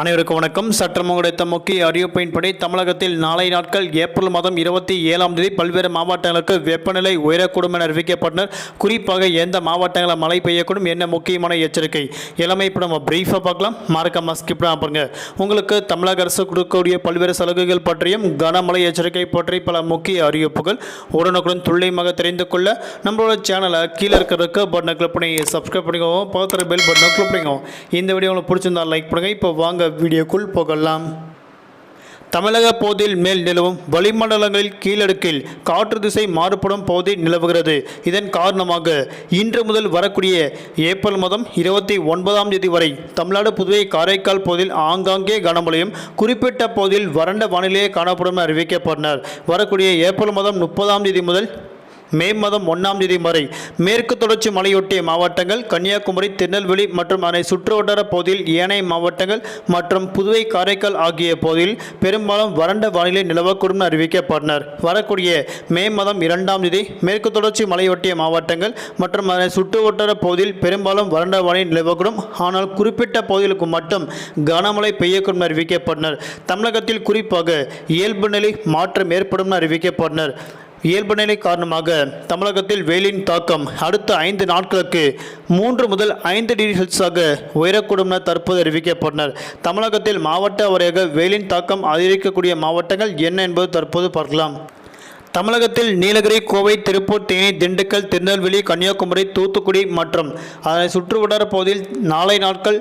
அனைவருக்கும் வணக்கம். சற்றம் கிடைத்த முக்கிய அறிவிப்பின்படி தமிழகத்தில் நாளை நாட்கள் ஏப்ரல் மாதம் இருபத்தி ஏழாம் தேதி பல்வேறு மாவட்டங்களுக்கு வெப்பநிலை உயரக்கூடும் என அறிவிக்கப்பட்டனர். குறிப்பாக எந்த மாவட்டங்களில் மழை பெய்யக்கூடும் என்ன முக்கியமான எச்சரிக்கை? எல்லாமே இப்போ நம்ம பிரீஃபாக பார்க்கலாம். மறக்காம ஸ்கிப் பாருங்க. உங்களுக்கு தமிழக அரசு கொடுக்கக்கூடிய பல்வேறு சலுகைகள் பற்றியும் கனமழை எச்சரிக்கை பற்றி பல முக்கிய அறிவிப்புகள் உடனுக்குடன் துல்லியமாக தெரிந்து கொள்ள நம்மளோட சேனலை கீழே இருக்கிறதுக்கு பட்டனை கிளிக் பண்ணி சப்ஸ்கிரைப் பண்ணிக்கோங்க. பக்கத்தில் பெல் பட்டனை கிளிக் பண்ணிக்கோங்க. இந்த வீடியோ உங்களுக்கு பிடிச்சிருந்தா லைக் பண்ணுங்கள் இப்போ வாங்க வீடியோக்குள் போகலாம். தமிழக பகுதியில் மேல் நிலவும் வளிமண்டலங்களில் கீழடுக்கில் காற்று திசை மாறுபடும் பகுதி நிலவுகிறது. இதன் காரணமாக இன்று முதல் வரக்கூடிய ஏப்ரல் மாதம் இருபத்தி ஒன்பதாம் தேதி வரை தமிழ்நாடு புதுவை காரைக்கால் பகுதியில் ஆங்காங்கே கனமழையும் குறிப்பிட்ட பகுதியில் வறண்ட வானிலையே காணப்படும் அறிவிக்கப்பட்டனர். வரக்கூடிய ஏப்ரல் மாதம் முப்பதாம் தேதி முதல் மே மாதம் ஒன்றாம் தேதி வரை மேற்கு தொடர்ச்சி மலையொட்டிய மாவட்டங்கள் கன்னியாகுமரி திருநெல்வேலி மற்றும் அதனை சுற்றுவட்டார பகுதியில் ஏனைய மாவட்டங்கள் மற்றும் புதுவை காரைக்கால் ஆகிய பகுதியில் பெரும்பாலும் வறண்ட வானிலை நிலவக்கூடும் என அறிவிக்கப்பட்டனர். வரக்கூடிய மே மாதம் இரண்டாம் தேதி மேற்கு தொடர்ச்சி மலையொட்டிய மாவட்டங்கள் மற்றும் அதனை சுற்றுவட்டார பகுதியில் பெரும்பாலும் வறண்ட வானிலை நிலவக்கூடும். ஆனால் குறிப்பிட்ட பகுதிகளுக்கு மட்டும் கனமழை பெய்யக்கூடும் என அறிவிக்கப்பட்டனர். தமிழகத்தில் குறிப்பாக இயல்பு நிலை மாற்றம் ஏற்படும் என அறிவிக்கப்பட்டனர். இயல்பு நிலை காரணமாக தமிழகத்தில் வெயிலின் தாக்கம் அடுத்த ஐந்து நாட்களுக்கு மூன்று முதல் ஐந்து டிகிரி செல்சியஸாக உயரக்கூடும் என தற்போது அறிவிக்கப்பட்டனர். தமிழகத்தில் மாவட்ட வாரியாக வெயிலின் தாக்கம் அதிகரிக்கக்கூடிய மாவட்டங்கள் என்ன என்பது தற்போது பார்க்கலாம். தமிழகத்தில் நீலகிரி கோவை திருப்பூர் தேனி திண்டுக்கல் திருநெல்வேலி கன்னியாகுமரி தூத்துக்குடி மற்றும் அதனை சுற்றுவட்டார பகுதியில் நாளை நாட்கள்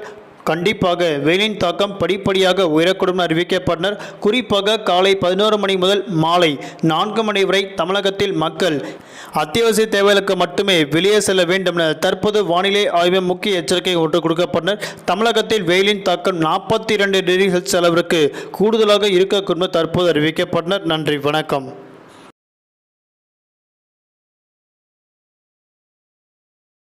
கண்டிப்பாக வெயிலின் தாக்கம் படிப்படியாக உயரக்கூடும் அறிவிக்கப்பட்டனர். குறிப்பாக காலை பதினோரு மணி முதல் மாலை நான்கு மணி வரை தமிழகத்தில் மக்கள் அத்தியாவசிய தேவைகளுக்கு மட்டுமே வெளியே செல்ல வேண்டும் என தற்போது வானிலை ஆய்வு முக்கிய எச்சரிக்கை ஒன்று கொடுக்கப்பட்டனர். தமிழகத்தில் வெயிலின் தாக்கம் நாற்பத்தி இரண்டு டிகிரி செல்சியஸ் அளவிற்கு கூடுதலாக இருக்கக்கூடும் தற்போது அறிவிக்கப்பட்டனர். நன்றி வணக்கம்.